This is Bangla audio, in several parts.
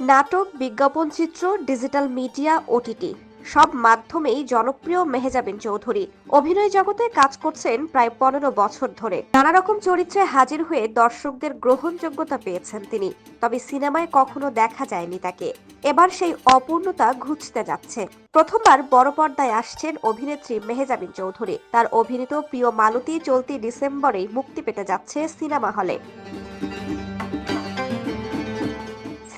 নাটক, বিজ্ঞাপন চিত্র, ডিজিটাল মিডিয়া ওটিটি সব মাধ্যমেই জনপ্রিয় মেহেজাবিন চৌধুরী। অভিনয় জগতে কাজ করছেন প্রায় পনেরো বছর ধরে। নানা রকম চরিত্রে হাজির হয়ে দর্শকদের গ্রহণযোগ্যতা পেয়েছেন তিনি। তবে সিনেমায় কখনো দেখা যায়নি তাকে। এবার সেই অপূর্ণতা ঘুচতে যাচ্ছে। প্রথমবার বড় পর্দায় আসছেন অভিনেত্রী মেহেজাবিন চৌধুরী। তার অভিনীত প্রিয় মালতী চলতি ডিসেম্বরেই মুক্তি পেতে যাচ্ছে সিনেমা হলে।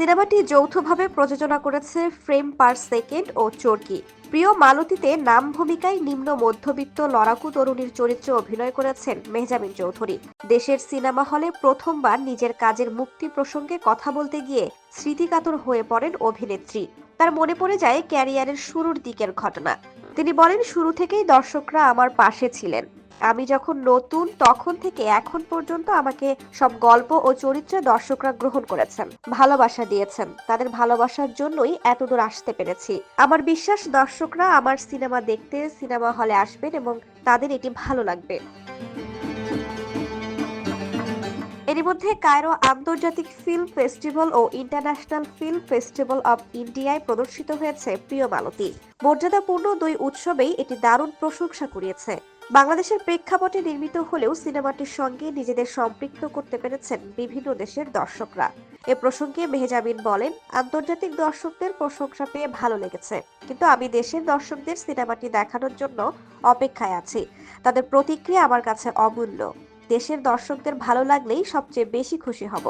সিনেমাটি যৌথভাবে প্রযোজনা করেছে ফ্রেম পার সেকেন্ড ও চরকি। প্রিয় মালতীতে নাম ভূমিকায় নিম্ন মধ্যবিত্ত লড়াকু তরুণীর চরিত্রে অভিনয় করেছেন মেহজামিন চৌধুরী। দেশের সিনেমা হলে প্রথমবার নিজের কাজের মুক্তি প্রসঙ্গে কথা বলতে গিয়ে স্মৃতিকাতর হয়ে পড়েন অভিনেত্রী। তার মনে পড়ে যায় ক্যারিয়ারের শুরুর দিকের ঘটনা। তিনি বলেন, শুরু থেকেই দর্শকরা আমার পাশে ছিলেন। আমি যখন নতুন, তখন থেকে এখন পর্যন্ত আমাকে সব গল্প ও চরিত্রে দর্শকরা গ্রহণ করেছেন, ভালোবাসা দিয়েছেন। তাদের ভালোবাসার জন্যই এতদূর আসতে পেরেছি। আমার বিশ্বাস, দর্শকরা আমার সিনেমা দেখতে, সিনেমা হলে আসবেন এবং তাদের এটি ভালো লাগবে। এরই মধ্যে কায়রো আন্তর্জাতিক ফিল্ম ফেস্টিভ্যাল ও ইন্টারন্যাশনাল ফিল্ম ফেস্টিভ্যাল অব ইন্ডিয়ায় প্রদর্শিত হয়েছে প্রিয় মালতী মর্যাদাপূর্ণ দুই উৎসবেই এটি দারুণ প্রশংসা কুড়িয়েছে। বাংলাদেশের প্রেক্ষাপটে নির্মিত হলেও সিনেমাটির সঙ্গে নিজেদের সম্পৃক্ত করতে পেরেছেন বিভিন্ন দেশের দর্শকরা। এ প্রসঙ্গে মেহজাবিন বলেন, আন্তর্জাতিক দর্শকদের প্রশংসা পেয়ে ভালো লেগেছে। কিন্তু আমি দেশের দর্শকদের সিনেমাটি দেখানোর জন্য অপেক্ষায় আছি। তাদের প্রতিক্রিয়া আমার কাছে অমূল্য। দেশের দর্শকদের ভালো লাগলেই সবচেয়ে বেশি খুশি হব।